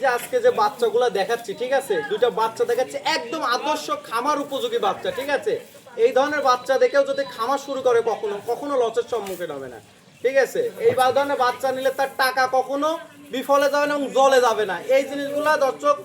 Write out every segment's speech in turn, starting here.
যে আজকে যে বাচ্চাগুলো দেখাচ্ছি, ঠিক আছে? দুইটা বাচ্চা দেখাচ্ছি, একদম আদর্শ খামার উপযোগী বাচ্চা, ঠিক আছে? এই ধরনের বাচ্চা দেখেও যদি খামার শুরু করে কখনো কখনো লসের সম্মুখীন হবে না, ঠিক আছে? এই ধরনের বাচ্চা নিলে তার টাকা কখনো বিফলে যাবে না এবং জলে যাবে না। এই জিনিসগুলো দর্শক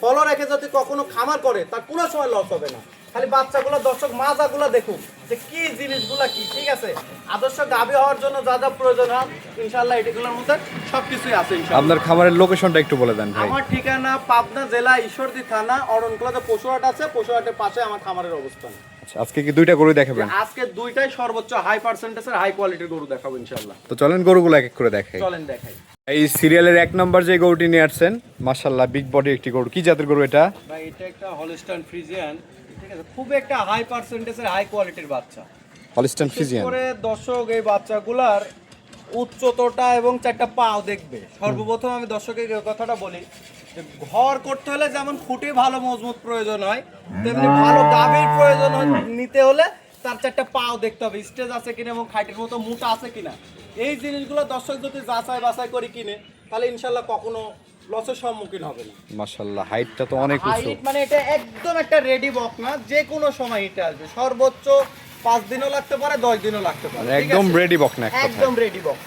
ফলো রেখে যদি কখনো খামার করে, তার কোনো সময় লস হবে না। খালি বাচ্চাগুলো দর্শক মাজাগুলো দেখুন যে কি জিনিসগুলো কি ঠিক আছে? আদর্শ গাভী হওয়ার জন্য যা যা প্রয়োজন হয় ইনশাল্লাহ এটিগুলোর মধ্যে সবকিছুই আছে আপনার খামারের লোকেশনটা একটু বলে দেন ভাই। আমার ঠিকানা পাবনা জেলা ঈশ্বরদী থানা অরণকুলাতে পশুহাট আছে পশুহাটের পাশে আমার খামারের অবস্থান। আচ্ছা, আজকে কি দুইটা গরু দেখাবেন? আজকে দুইটাই সর্বোচ্চ হাই পার্সেন্টেজের হাই কোয়ালিটির গরু দেখাবো ইনশাল্লাহ তো চলেন গরুগুলো এক এক করে দেখাই। চলেন দেখাই। এই সিরিয়ালের এক নম্বর যে গরুটি নিয়ে আসছেন মাশাল্লাহ বিগ বডি একটি গরু। কি জাতের গরু এটা? ভাই এটা একটা হলিস্টান ফ্রিজিয়ান ঠিক আছে খুব একটা হাই পার্সেন্টেজের হাই কোয়ালিটির বাচ্চা। হলিস্টান ফিজিয়ান করে দর্শক এই বাচ্চাগুলার উচ্চতটা এবং চারটা পাও দেখবে। সর্বপ্রথম আমি দর্শকের কথাটা বলি যে ঘর করতে হলে যেমন খুঁটি ভালো মজবুত প্রয়োজন হয় তেমনি ভালো গাভীর প্রয়োজন নিতে হলে তার চারটা পাও দেখতে হবে স্টেজ আছে কিনা এবং খাইটের মতো মুটা আছে কিনা। এই জিনিসগুলো দর্শক যদি যাচাই বাছাই করে কিনে তাহলে ইনশাল্লাহ কখনো লসের সম্মুখীন হবে না। মাশাল্লাহ হাইটটা তো অনেক উঁচু। হাইট মানে এটা একদম একটা রেডি বক না যে কোনো সময় এটা আসবে। সর্বোচ্চ পাঁচ দিনও লাগতে পারে দশ দিনও লাগতে পারে মানে একদম? রেডি বক না একদম রেডি বক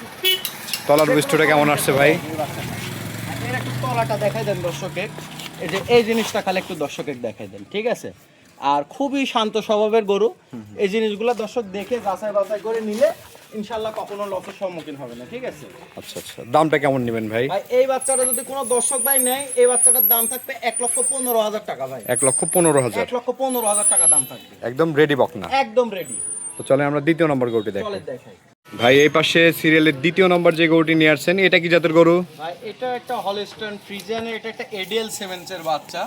তলার বৈশিষ্ট্যটা কেমন আসছে ভাই? এর একটু তলাটা দেখাই দেন দর্শকের। এই যে এই জিনিসটা খালি একটু দর্শকের দেখাই দেন ঠিক আছে? আর খুবই শান্ত স্বভাবের গরু। এই জিনিসগুলো দর্শক দেখে যাচাই বাছাই করে নিলে ইনশাল্লাহ কখনো লসের সম্মুখীন হবে না ঠিক আছে? আচ্ছা আচ্ছা। দামটা কেমন নেবেন ভাই? ভাই এই বাচ্চাটা যদি কোনো দর্শক ভাই নেয় এই বাচ্চাটার দাম থাকবে এক লক্ষ পনেরো হাজার টাকা ভাই। এক লক্ষ পনেরো হাজার। এক লক্ষ পনেরো হাজার টাকা দাম থাকবে। একদম রেডি বক না? একদম রেডি তো চলেন আমরা দ্বিতীয় নম্বর গরুটি চলে দেখাই। ভাই এই পাশে সিরিয়ালের দ্বিতীয় নম্বর যে গরুটি নিয়ে আসছেন এটা কি জাতের গরু? ভাই এটা একটা হলিস্টন ফ্রিজিয়ান এটা একটা এডিএল সেভেন্সের বাচ্চা।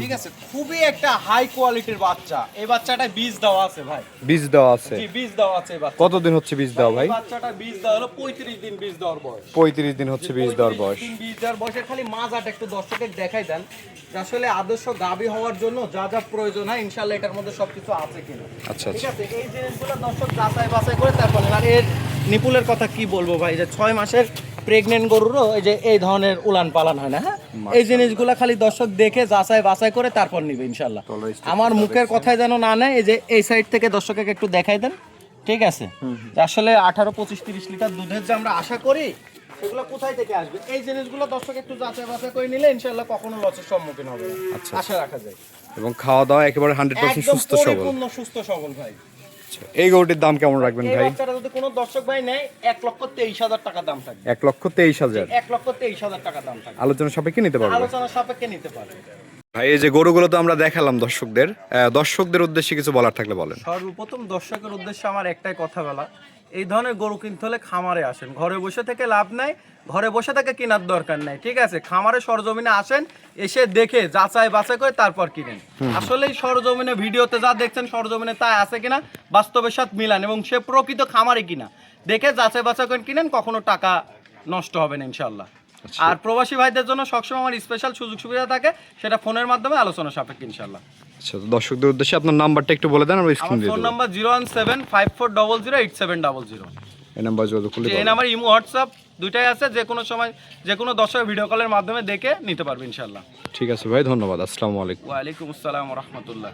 ঠিক আছে? খুবই একটা হাই কোয়ালিটির বাচ্চা। এই বাচ্চাটা বীজ দেওয়া আছে ভাই। বীজ দেওয়া আছে। জি বীজ দেওয়া আছে বাচ্চা কতদিন হচ্ছে বীজ দেওয়া ভাই? বাচ্চাটা বীজ দেওয়া হলো পঁয়ত্রিশ দিন বীজ দেওয়ার বয়স। পঁয়ত্রিশ দিন হচ্ছে বীজ দেওয়ার বয়স। বীজ দেওয়ার বয়সে। খালি মাজাটা একটু দর্শকের দেখাই দেন আসলে আদর্শ গাভী হওয়ার জন্য যা যা প্রয়োজন হয় ইনশাল্লাহ এটার মধ্যে সবকিছু আছে কিনা। আচ্ছা ঠিক আচ্ছা। আছে? এই জিনিসগুলো দর্শক যাচাই বাছাই করে তারপর আর এর নিপুলের কথা কি বলব ভাই? যে ছয় মাসের প্রেগনেন্ট গরুরও এই যে এই ধরনের উলান পালান হয় না হ্যাঁ? এই জিনিসগুলো খালি দর্শক দেখে যাচাই বাছাই করে তারপর নিবে ইনশাল্লাহ আমার মুখের কথাই যেন না নেয় এই যে এই সাইড থেকে দর্শককে একটু দেখাই দেন ঠিক আছে? আসলে আঠারো পঁচিশ তিরিশ লিটার দুধের যে আমরা আশা করি সেগুলো কোথায় থেকে আসবে? এই জিনিসগুলো দর্শক একটু যাচাই বাছাই করে নিলে ইনশাল্লাহ কখনো লসের সম্মুখীন হবে আচ্ছা, আশা রাখা যায়। এবং খাওয়া দাওয়া একেবারে হান্ড্রেড পার্সেন্ট সুস্থ সবল। সুস্থ সবল ভাই। এই গরুটির দাম কেমন রাখবেন ভাই? বাচ্চাটা যদি কোনো দর্শক ভাই নেয় এক লক্ষ তেইশ হাজার টাকা দাম থাকবে। এক লক্ষ তেইশ হাজার। এক লক্ষ তেইশ হাজার টাকা দাম থাকবে। আলোচনা সাপেক্ষে নিতে পারবে। আলোচনা সাপেক্ষে নিতে পারবে। ভাই এই যে গরুগুলো তো আমরা দেখালাম দর্শকদের দর্শকদের উদ্দেশ্যে কিছু বলার থাকলে বলেন। সর্বপ্রথম দর্শকের উদ্দেশ্যে আমার একটাই কথা বলা এই ধরনের গরু কিনতে হলে খামারে আসেন। ঘরে বসে থেকে লাভ নাই ঘরে বসে থেকে কেনার দরকার নাই ঠিক আছে? খামারে সরজমিনে আসেন এসে দেখে যাচাই বাছাই করে তারপর কিনেন। আসলে এই সরজমিনে ভিডিওতে যা দেখছেন সরজমিনে তাই আছে কিনা বাস্তবের সাথে মিলান এবং সে প্রকৃত খামারে কিনা। দেখে যাচাই বাছাই করে কিনেন কখনো টাকা নষ্ট হবে না ইনশাল্লাহ আর প্রবাসী ভাইদের জন্য সবসময় আমার স্পেশাল সুযোগ সুবিধা থাকে সেটা ফোনের মাধ্যমে আলোচনা সাপেক্ষে ইনশাল্লাহ আচ্ছা দর্শকদের উদ্দেশ্যে আপনার নাম্বারটা একটু বলে দেন আমরা স্ক্রিন দিয়ে phone number zero one seven five four double zero eight seven double zero এই নাম্বার যোগাযোগ করলে এই নাম্বার ইমো হোয়াটসঅ্যাপ দুইটাই আছে যে কোনো সময় যে কোনো দর্শক ভিডিও কলের মাধ্যমে দেখে নিতে পারবে ইনশাল্লাহ ঠিক আছে ভাই ধন্যবাদ আসসালামু আলাইকুম। ওয়ালাইকুম আসসালাম রহমতুল্লাহ।